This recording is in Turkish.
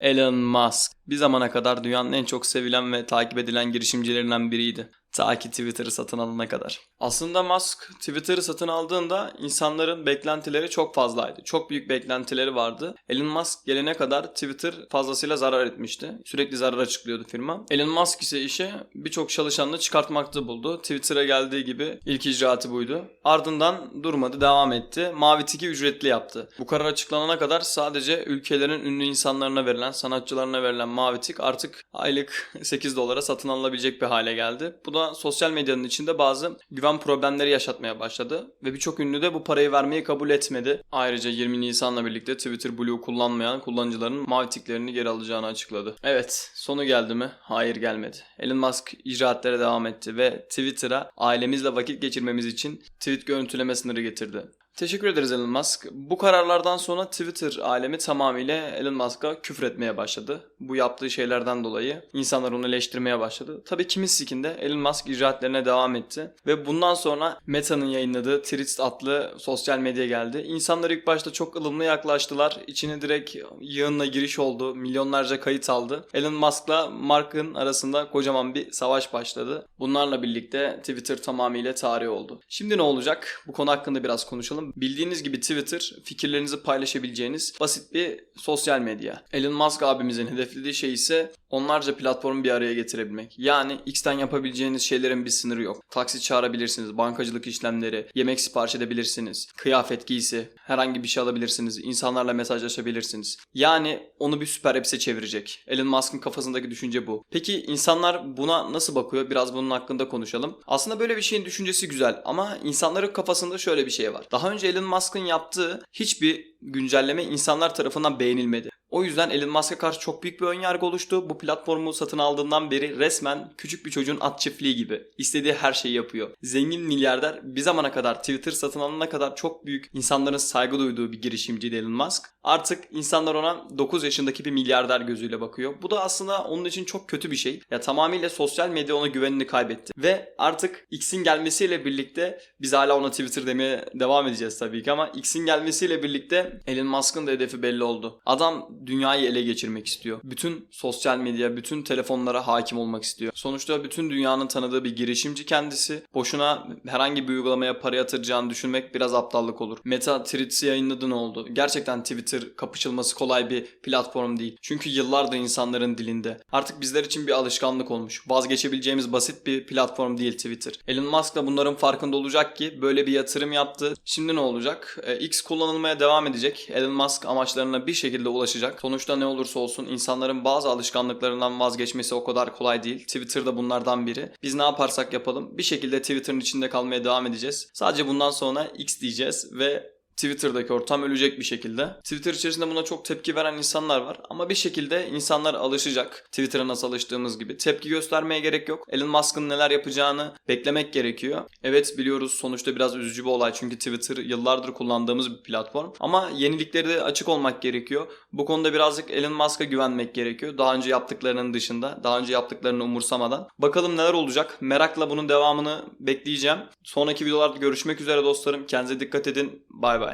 Elon Musk bir zamana kadar dünyanın en çok sevilen ve takip edilen girişimcilerinden biriydi. Ta ki Twitter'ı satın alana kadar. Aslında Musk Twitter'ı satın aldığında insanların beklentileri çok fazlaydı. Çok büyük beklentileri vardı. Elon Musk gelene kadar Twitter fazlasıyla zarar etmişti. Sürekli zarar açıklıyordu firma. Elon Musk ise işe birçok çalışanını çıkartmakta buldu. Twitter'a geldiği gibi ilk icraatı buydu. Ardından durmadı, devam etti. Mavi tiki ücretli yaptı. Bu karar açıklanana kadar sadece ülkelerin ünlü insanlarına verilen, sanatçılarına verilen mavi tik artık aylık 8 dolara satın alınabilecek bir hale geldi. Bu da sosyal medyanın içinde bazı güven problemleri yaşatmaya başladı ve birçok ünlü de bu parayı vermeyi kabul etmedi. Ayrıca 20 Nisan'la birlikte Twitter Blue kullanmayan kullanıcıların mavi tiklerini geri alacağını açıkladı. Evet, sonu geldi mi? Hayır gelmedi. Elon Musk icraatlere devam etti ve Twitter'a ailemizle vakit geçirmemiz için tweet görüntüleme sınırı getirdi. Teşekkür ederiz Elon Musk. Bu kararlardan sonra Twitter alemi tamamıyla Elon Musk'a küfür etmeye başladı. Bu yaptığı şeylerden dolayı insanlar onu eleştirmeye başladı. Tabii kimin sikinde Elon Musk icraatlerine devam etti. Ve bundan sonra Meta'nın yayınladığı Threads adlı sosyal medya geldi. İnsanlar ilk başta çok ılımlı yaklaştılar. İçine direkt yığınla giriş oldu. Milyonlarca kayıt aldı. Elon Musk'la Mark'ın arasında kocaman bir savaş başladı. Bunlarla birlikte Twitter tamamıyla tarih oldu. Şimdi ne olacak? Bu konu hakkında biraz konuşalım. Bildiğiniz gibi Twitter fikirlerinizi paylaşabileceğiniz basit bir sosyal medya. Elon Musk abimizin hedeflediği şey ise onlarca platformu bir araya getirebilmek. Yani X'ten yapabileceğiniz şeylerin bir sınırı yok. Taksi çağırabilirsiniz, bankacılık işlemleri, yemek sipariş edebilirsiniz, kıyafet, giysi, herhangi bir şey alabilirsiniz, insanlarla mesajlaşabilirsiniz. Yani onu bir süper app'se çevirecek. Elon Musk'ın kafasındaki düşünce bu. Peki insanlar buna nasıl bakıyor? Biraz bunun hakkında konuşalım. Aslında böyle bir şeyin düşüncesi güzel ama insanların kafasında şöyle bir şey var. Daha önce Elon Musk'ın yaptığı hiçbir güncelleme insanlar tarafından beğenilmedi. O yüzden Elon Musk'a karşı çok büyük bir önyargı oluştu. Bu platformu satın aldığından beri resmen küçük bir çocuğun at çiftliği gibi. istediği her şeyi yapıyor. Zengin milyarder bir zamana kadar Twitter satın alana kadar çok büyük insanların saygı duyduğu bir girişimciydi Elon Musk. Artık insanlar ona 9 yaşındaki bir milyarder gözüyle bakıyor. Bu da aslında onun için çok kötü bir şey. Ya tamamıyla sosyal medya ona güvenini kaybetti. Ve artık X'in gelmesiyle birlikte biz hala ona Twitter demeye devam edeceğiz tabii ki ama X'in gelmesiyle birlikte Elon Musk'ın da hedefi belli oldu. Adam dünyayı ele geçirmek istiyor. Bütün sosyal medya, bütün telefonlara hakim olmak istiyor. Sonuçta bütün dünyanın tanıdığı bir girişimci kendisi. Boşuna herhangi bir uygulamaya para yatıracağını düşünmek biraz aptallık olur. Meta Threads'i yayınladı ne oldu? Gerçekten Twitter kapışılması kolay bir platform değil. Çünkü yıllardır insanların dilinde. Artık bizler için bir alışkanlık olmuş. Vazgeçebileceğimiz basit bir platform değil Twitter. Elon Musk da bunların farkında olacak ki böyle bir yatırım yaptı. Şimdi ne olacak? Ee, X kullanılmaya devam edecek. Elon Musk amaçlarına bir şekilde ulaşacak. Sonuçta ne olursa olsun insanların bazı alışkanlıklarından vazgeçmesi o kadar kolay değil. Twitter da bunlardan biri. Biz ne yaparsak yapalım bir şekilde Twitter'ın içinde kalmaya devam edeceğiz. Sadece bundan sonra X diyeceğiz ve Twitter'daki ortam ölecek bir şekilde. Twitter içerisinde buna çok tepki veren insanlar var ama bir şekilde insanlar alışacak. Twitter'a nasıl alıştığımız gibi. Tepki göstermeye gerek yok. Elon Musk'ın neler yapacağını beklemek gerekiyor. Evet biliyoruz sonuçta biraz üzücü bir olay çünkü Twitter yıllardır kullandığımız bir platform. Ama yenilikleri de açık olmak gerekiyor. Bu konuda birazcık Elon Musk'a güvenmek gerekiyor. Daha önce yaptıklarının dışında, daha önce yaptıklarını umursamadan. Bakalım neler olacak. Merakla bunun devamını bekleyeceğim. Sonraki videolarda görüşmek üzere dostlarım. Kendinize dikkat edin. Bay bay.